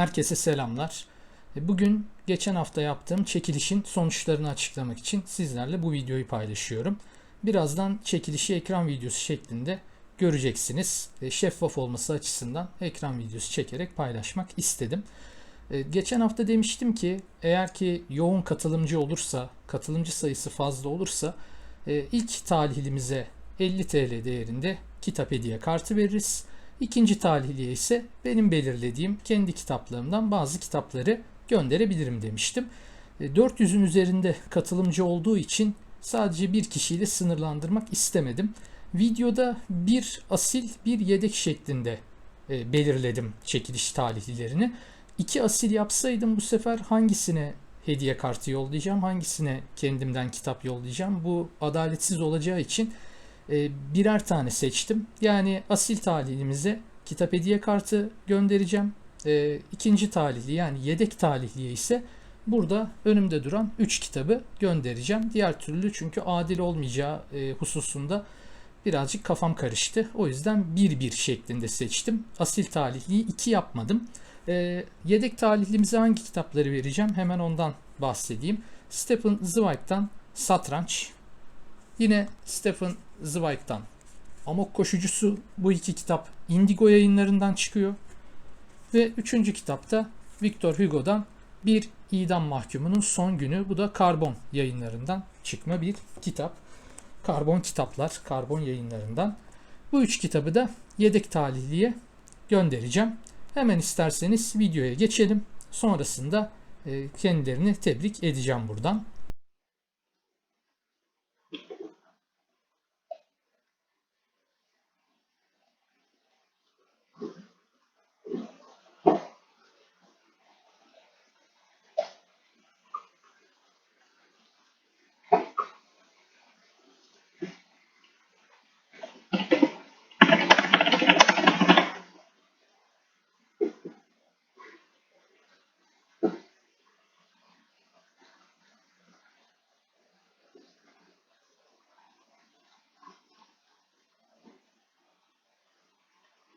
Herkese selamlar. E, Bugün geçen hafta yaptığım çekilişin sonuçlarını açıklamak için sizlerle bu videoyu paylaşıyorum. Birazdan çekilişi ekran videosu şeklinde göreceksiniz. E, Şeffaf olması açısından ekran videosu çekerek paylaşmak istedim. E, Geçen hafta demiştim ki eğer ki yoğun katılımcı olursa, katılımcı sayısı fazla olursa ilk talihlimize 50 TL değerinde kitap hediye kartı veririz. İkinci talihliye ise benim belirlediğim kendi kitaplarımdan bazı kitapları gönderebilirim demiştim. E, 400'ün üzerinde katılımcı olduğu için sadece bir kişiyle sınırlandırmak istemedim. Videoda bir asil bir yedek şeklinde e, belirledim çekiliş talihlilerini. İki asil yapsaydım bu sefer hangisine hediye kartı yollayacağım, hangisine kendimden kitap yollayacağım bu adaletsiz olacağı için e, birer tane seçtim. Yani asil talihlimize kitap hediye kartı göndereceğim. E, ikinci talihli yani yedek talihliye ise burada önümde duran 3 kitabı göndereceğim. Diğer türlü çünkü adil olmayacağı e, hususunda birazcık kafam karıştı. O yüzden bir bir şeklinde seçtim. Asil talihliyi 2 yapmadım. E, yedek talihlimize hangi kitapları vereceğim? Hemen ondan bahsedeyim. Stephen Zweig'dan Satranç, Yine Stephen Zweig'dan Amok Koşucusu bu iki kitap Indigo yayınlarından çıkıyor. Ve üçüncü kitapta Victor Hugo'dan Bir idam mahkumunun son günü. Bu da Karbon yayınlarından çıkma bir kitap. Karbon kitaplar, Karbon yayınlarından. Bu üç kitabı da yedek talihliye göndereceğim. Hemen isterseniz videoya geçelim. Sonrasında e, kendilerini tebrik edeceğim buradan.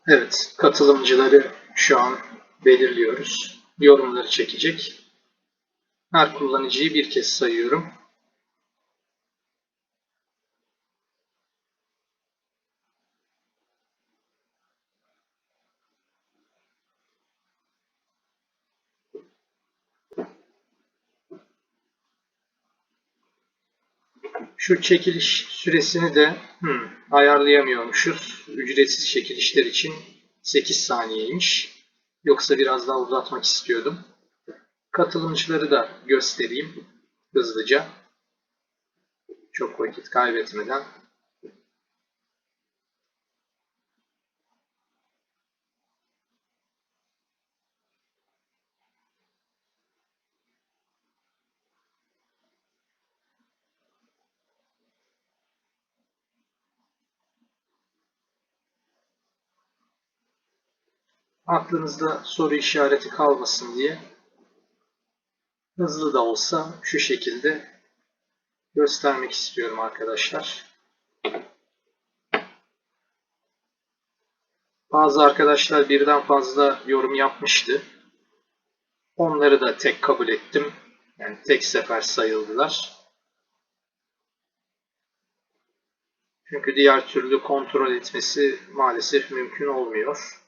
Evet, katılımcıları şu an belirliyoruz. Yorumları çekecek. Her kullanıcıyı bir kez sayıyorum. Şu çekiliş süresini de hmm, ayarlayamıyormuşuz. Ücretsiz çekilişler için 8 saniyeymiş. Yoksa biraz daha uzatmak istiyordum. Katılımcıları da göstereyim hızlıca. Çok vakit kaybetmeden. Aklınızda soru işareti kalmasın diye hızlı da olsa şu şekilde göstermek istiyorum arkadaşlar. Bazı arkadaşlar birden fazla yorum yapmıştı. Onları da tek kabul ettim. Yani tek sefer sayıldılar. Çünkü diğer türlü kontrol etmesi maalesef mümkün olmuyor.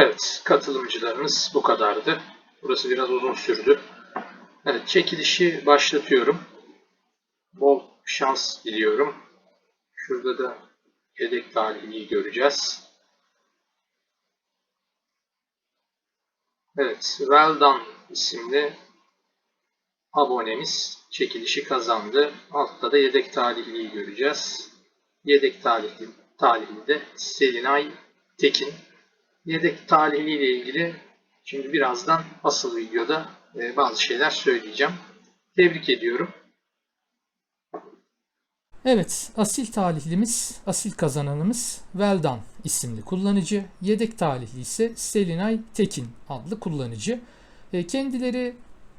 Evet, katılımcılarımız bu kadardı. Burası biraz uzun sürdü. Evet, çekilişi başlatıyorum. Bol şans diliyorum. Şurada da yedek talihliyi göreceğiz. Evet, Well Done isimli abonemiz çekilişi kazandı. Altta da yedek talihliyi göreceğiz. Yedek talihli, talihli de Selinay Tekin. Yedek talihli ile ilgili şimdi birazdan asıl videoda e, bazı şeyler söyleyeceğim. Tebrik ediyorum. Evet, asil talihlimiz, asil kazananımız Veldan isimli kullanıcı. Yedek talihli ise Selinay Tekin adlı kullanıcı. E, Kendileri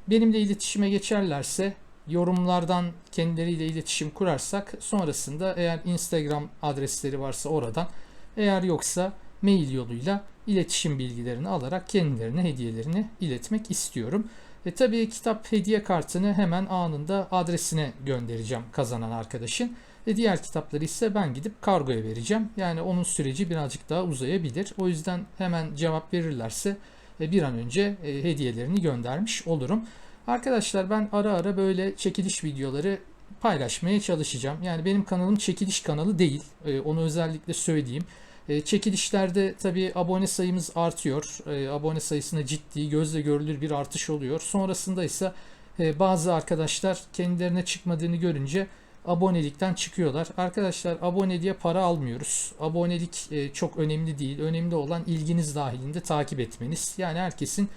benimle iletişime geçerlerse yorumlardan kendileriyle iletişim kurarsak sonrasında eğer Instagram adresleri varsa oradan eğer yoksa mail yoluyla iletişim bilgilerini alarak kendilerine hediyelerini iletmek istiyorum. E tabii kitap hediye kartını hemen anında adresine göndereceğim kazanan arkadaşın. E diğer kitapları ise ben gidip kargoya vereceğim. Yani onun süreci birazcık daha uzayabilir. O yüzden hemen cevap verirlerse e, bir an önce e, hediyelerini göndermiş olurum. Arkadaşlar ben ara ara böyle çekiliş videoları paylaşmaya çalışacağım. Yani benim kanalım çekiliş kanalı değil. E, Onu özellikle söyleyeyim. E, Çekilişlerde tabii abone sayımız artıyor. E, Abone sayısında ciddi, gözle görülür bir artış oluyor. Sonrasında ise e, bazı arkadaşlar kendilerine çıkmadığını görünce abonelikten çıkıyorlar. Arkadaşlar abone diye para almıyoruz. Abonelik e, çok önemli değil. Önemli olan ilginiz dahilinde takip etmeniz. Yani herkesin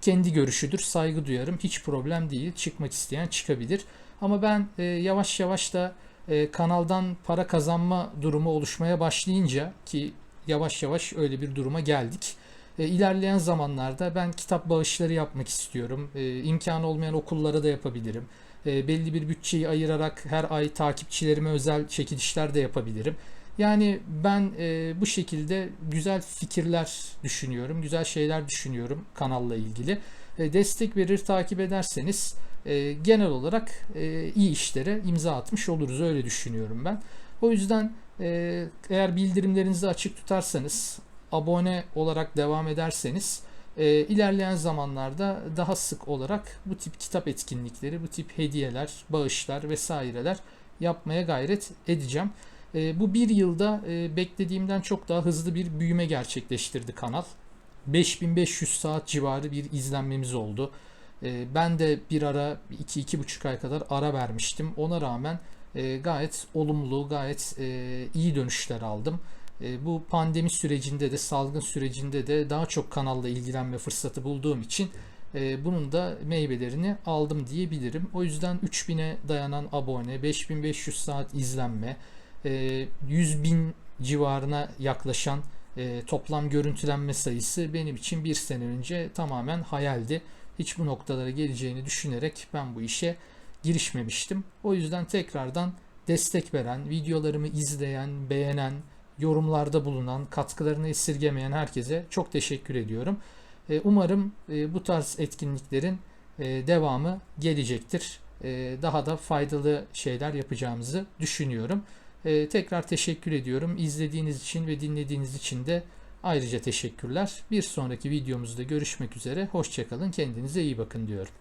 kendi görüşüdür. Saygı duyarım. Hiç problem değil. Çıkmak isteyen çıkabilir. Ama ben e, yavaş yavaş da e, kanaldan para kazanma durumu oluşmaya başlayınca ki yavaş yavaş öyle bir duruma geldik. E, ilerleyen zamanlarda ben kitap bağışları yapmak istiyorum. E, imkanı olmayan okullara da yapabilirim. E, belli bir bütçeyi ayırarak her ay takipçilerime özel çekilişler de yapabilirim. Yani ben e, bu şekilde güzel fikirler düşünüyorum, güzel şeyler düşünüyorum kanalla ilgili. E, destek verir, takip ederseniz e, genel olarak e, iyi işlere imza atmış oluruz öyle düşünüyorum ben. O yüzden e, eğer bildirimlerinizi açık tutarsanız, abone olarak devam ederseniz e, ilerleyen zamanlarda daha sık olarak bu tip kitap etkinlikleri, bu tip hediyeler, bağışlar vesaireler yapmaya gayret edeceğim. E, bu bir yılda e, beklediğimden çok daha hızlı bir büyüme gerçekleştirdi kanal. 5500 saat civarı bir izlenmemiz oldu. E, ben de bir ara 2-2,5 ay kadar ara vermiştim. Ona rağmen e, gayet olumlu, gayet e, iyi dönüşler aldım. E, bu pandemi sürecinde de, salgın sürecinde de daha çok kanalla ilgilenme fırsatı bulduğum için bunun da meyvelerini aldım diyebilirim. O yüzden 3000'e dayanan abone, 5500 saat izlenme, e, 100 bin civarına yaklaşan toplam görüntülenme sayısı benim için bir sene önce tamamen hayaldi. Hiç bu noktalara geleceğini düşünerek ben bu işe girişmemiştim. O yüzden tekrardan destek veren, videolarımı izleyen, beğenen, yorumlarda bulunan, katkılarını esirgemeyen herkese çok teşekkür ediyorum. E, Umarım e, bu tarz etkinliklerin e, devamı gelecektir. Daha da faydalı şeyler yapacağımızı düşünüyorum. Tekrar teşekkür ediyorum. İzlediğiniz için ve dinlediğiniz için de ayrıca teşekkürler. Bir sonraki videomuzda görüşmek üzere. Hoşçakalın. Kendinize iyi bakın diyorum.